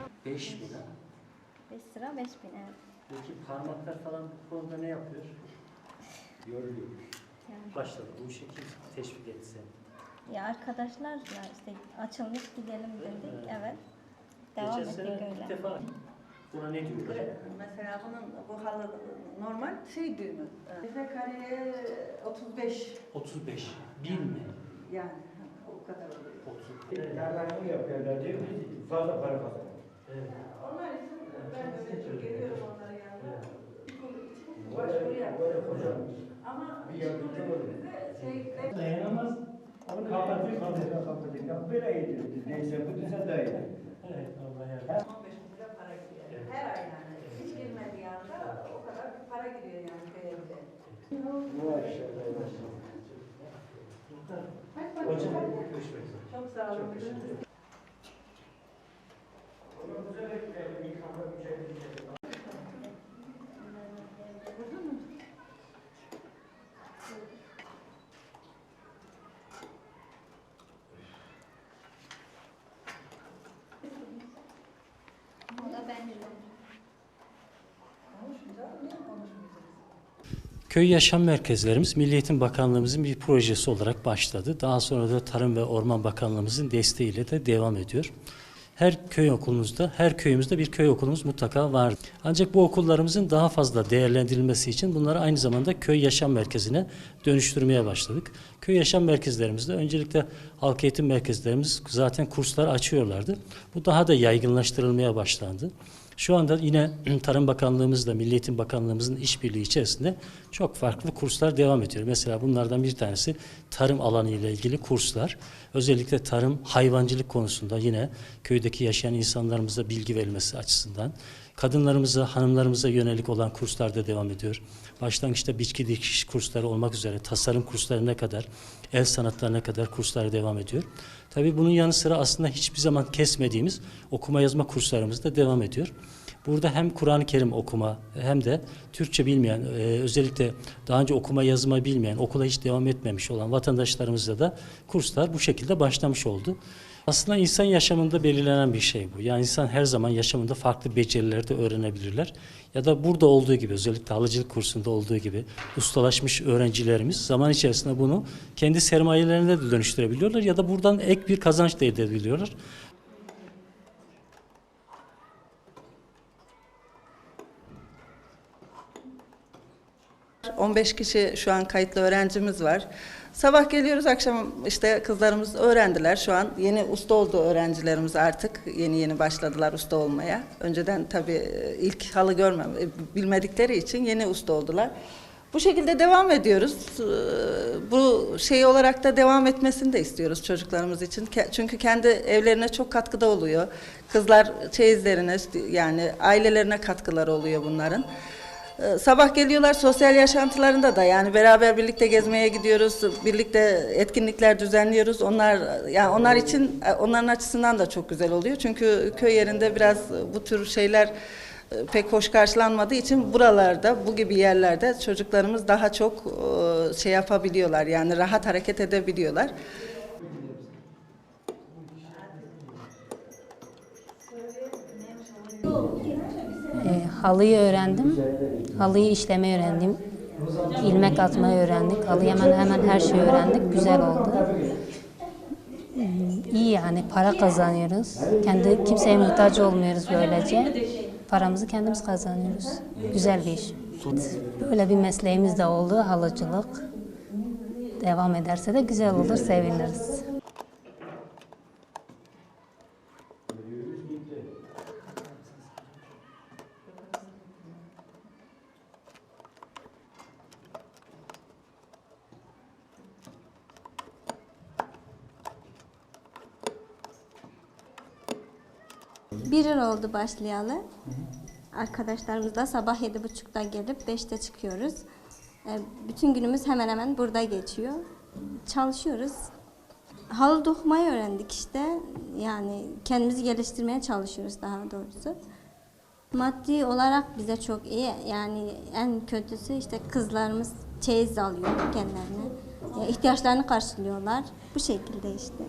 o kadar bekletiyor. 5 bin ha. 5 sıra 5 bin evet. Peki parmaklar falan bu konuda ne yapıyor? Yoruluyor. Yani. Başladı. Bu işe kim teşvik etse? Ya arkadaşlarla işte açılmış gidelim dedik. Evet. Evet. Devam Geçen ettik sene öyle. defa buna ne diyorlar? Mesela bunun bu halı normal şey düğümü. Metrekareye 35 35. Bin mi? yani o kadar oluyor. 30. Yardım yapıyorlar diyor, biz fazla para kazanıyoruz. Evet. Onlar için ben de çok geliyorum onlara yanına. Böyle, Başvuru yap. böyle hocam. Ama Bir yardımcı şey Dayanamaz, onu kapatıyor, kapatıyor, kapatıyor. Ya böyle iyi neyse bu düzen daha iyi. Evet. Allah yardım. 15 bin lira para gidiyor. Evet. Her ay yani. Hiç girmediği anda o kadar bir para gidiyor yani köye bize. Maşallah, maşallah. Hocam görüşmek üzere. Çok sağ olun. Çok teşekkür ederim. Onu güzel ekleyelim, yıkama bir şey değil. O da bence. Konuşunca niye konuşmayacaksın? Köy yaşam merkezlerimiz Milli Eğitim Bakanlığımızın bir projesi olarak başladı. Daha sonra da Tarım ve Orman Bakanlığımızın desteğiyle de devam ediyor. Her köy okulumuzda, her köyümüzde bir köy okulumuz mutlaka var. Ancak bu okullarımızın daha fazla değerlendirilmesi için bunları aynı zamanda köy yaşam merkezine dönüştürmeye başladık. Köy yaşam merkezlerimizde öncelikle halk eğitim merkezlerimiz zaten kurslar açıyorlardı. Bu daha da yaygınlaştırılmaya başlandı. Şu anda yine Tarım Bakanlığımızla Milli Eğitim Bakanlığımızın işbirliği içerisinde çok farklı kurslar devam ediyor. Mesela bunlardan bir tanesi tarım alanı ile ilgili kurslar. Özellikle tarım, hayvancılık konusunda yine köydeki yaşayan insanlarımıza bilgi verilmesi açısından kadınlarımıza, hanımlarımıza yönelik olan kurslar da devam ediyor. Başlangıçta bitki dikiş kursları olmak üzere tasarım kurslarına kadar, el sanatlarına kadar kurslar devam ediyor. Tabii bunun yanı sıra aslında hiçbir zaman kesmediğimiz okuma yazma kurslarımız da devam ediyor. Burada hem Kur'an-ı Kerim okuma hem de Türkçe bilmeyen, e, özellikle daha önce okuma yazma bilmeyen, okula hiç devam etmemiş olan vatandaşlarımızla da kurslar bu şekilde başlamış oldu. Aslında insan yaşamında belirlenen bir şey bu. Yani insan her zaman yaşamında farklı becerileri de öğrenebilirler. Ya da burada olduğu gibi özellikle halıcılık kursunda olduğu gibi ustalaşmış öğrencilerimiz zaman içerisinde bunu kendi sermayelerine de dönüştürebiliyorlar ya da buradan ek bir kazanç da edebiliyorlar. 15 kişi şu an kayıtlı öğrencimiz var. Sabah geliyoruz akşam işte kızlarımız öğrendiler. Şu an yeni usta oldu öğrencilerimiz artık. Yeni yeni başladılar usta olmaya. Önceden tabii e, ilk halı görmem e, bilmedikleri için yeni usta oldular. Bu şekilde devam ediyoruz. Ee, Bu şey olarak da devam etmesini de istiyoruz çocuklarımız için. Çünkü kendi evlerine çok katkıda oluyor. Kızlar çeyizlerine yani ailelerine katkıları oluyor bunların. Ee, Sabah geliyorlar sosyal yaşantılarında da yani beraber birlikte gezmeye gidiyoruz, birlikte etkinlikler düzenliyoruz. Onlar yani onlar için onların açısından da çok güzel oluyor. Çünkü köy yerinde biraz bu tür şeyler e, pek hoş karşılanmadığı için buralarda bu gibi yerlerde çocuklarımız daha çok e, şey yapabiliyorlar. Yani rahat hareket edebiliyorlar. Halıyı öğrendim. Halıyı işlemeyi öğrendim. İlmek atmayı öğrendik. Halıyı hemen hemen her şeyi öğrendik. Güzel oldu. E, iyi yani para kazanıyoruz. Kendi kimseye muhtaç olmuyoruz böylece. Paramızı kendimiz kazanıyoruz. Güzel bir iş. Böyle bir mesleğimiz de oldu halıcılık. Devam ederse de güzel olur, seviniriz. Bir yıl oldu başlayalı. Arkadaşlarımızla sabah yedi buçukta gelip beşte çıkıyoruz. E, Bütün günümüz hemen hemen burada geçiyor. Çalışıyoruz. Halı dokumayı öğrendik işte. Yani kendimizi geliştirmeye çalışıyoruz daha doğrusu. Maddi olarak bize çok iyi. Yani en kötüsü işte kızlarımız çeyiz alıyor kendilerine. Ya ihtiyaçlarını karşılıyorlar. Bu şekilde işte.